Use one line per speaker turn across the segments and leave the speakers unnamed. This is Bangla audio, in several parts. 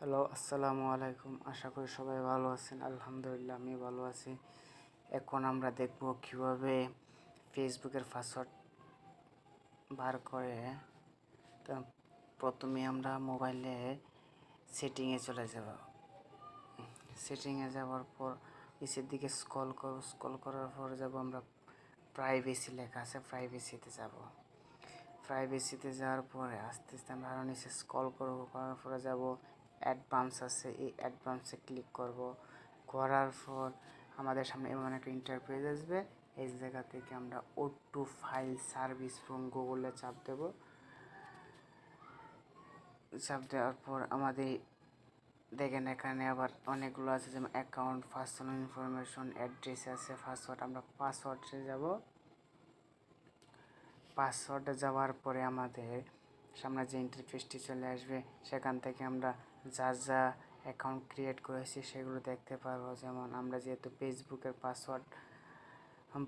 হ্যালো, আসসালামু আলাইকুম। আশা করি সবাই ভালো আছেন। আলহামদুলিল্লাহ আমি ভালো আছি। এখন আমরা দেখব কীভাবে ফেসবুকের পাসওয়ার্ড বার করে। তো প্রথমে আমরা মোবাইলে সেটিংয়ে চলে যাব। সেটিংয়ে যাওয়ার পর নিচের দিকে স্ক্রল করব স্ক্রল করার পর যাব আমরা প্রাইভেসি লেখা আছে প্রাইভেসিতে যাব। প্রাইভেসিতে যাওয়ার পরে আস্তে আস্তে আমরা আরও নিচে স্ক্রল করব, করার পরে যাব অ্যাডভান্স আছে, এই অ্যাডভান্সে ক্লিক করব। করার পর আমাদের সামনে এমন একটা ইন্টারপ্রেজ আসবে। এই জায়গা থেকে আমরা ও টু ফাইল সার্ভিস ফ্রম গুগলে চাপ দেব। চাপ দেওয়ার পর আমাদের দেখেন এখানে আবার অনেকগুলো আছে, যেমন অ্যাকাউন্ট পার্সোনাল ইনফরমেশন অ্যাড্রেস আছে পাসওয়ার্ড আমরা পাসওয়ার্ডে যাব। পাসওয়ার্ডে যাওয়ার পরে আমাদের সামনে যে ইন্টারফেসটি চলে আসবে। সেখান থেকে আমরা যা যা অ্যাকাউন্ট ক্রিয়েট করেছি সেগুলো দেখতে পারব। যেমন আমরা যেহেতু ফেসবুকের পাসওয়ার্ড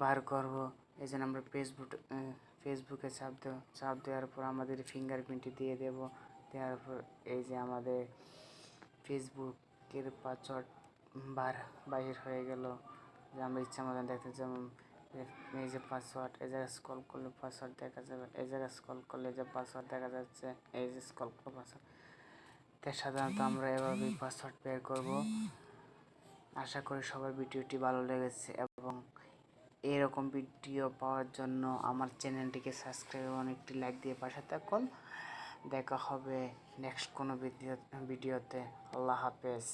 বার করব এই জন্য আমরা ফেসবুক ফেসবুকে চাপ দেব চাপ দেওয়ার পর আমাদের ফিঙ্গারপ্রিন্টটি দিয়ে দেব। দেওয়ার পর এই যে আমাদের ফেসবুকের পাসওয়ার্ড বার, বাহির হয়ে গেল। যে আমরা ইচ্ছা মতন দেখতে যেমন এই যে পাসওয়ার্ড এই জায়গায় স্কল করলে পাসওয়ার্ড দেখা যাবে। এই জায়গায় স্কল করলে যে পাসওয়ার্ড দেখা যাচ্ছে, এই যে স্কল করলে পাসওয়ার্ড তাই সাধারণত আমরা এভাবেই পাসওয়ার্ড বের করব। আশা করি সবার ভিডিওটি ভালো লেগেছে এবং এরকম ভিডিও পাওয়ার জন্য আমার চ্যানেলটিকে সাবস্ক্রাইব এবং একটি লাইক দিয়ে পাশে থাকুন। দেখা হবে নেক্সট কোনো ভিডিও ভিডিওতে। আল্লাহ হাফেজ।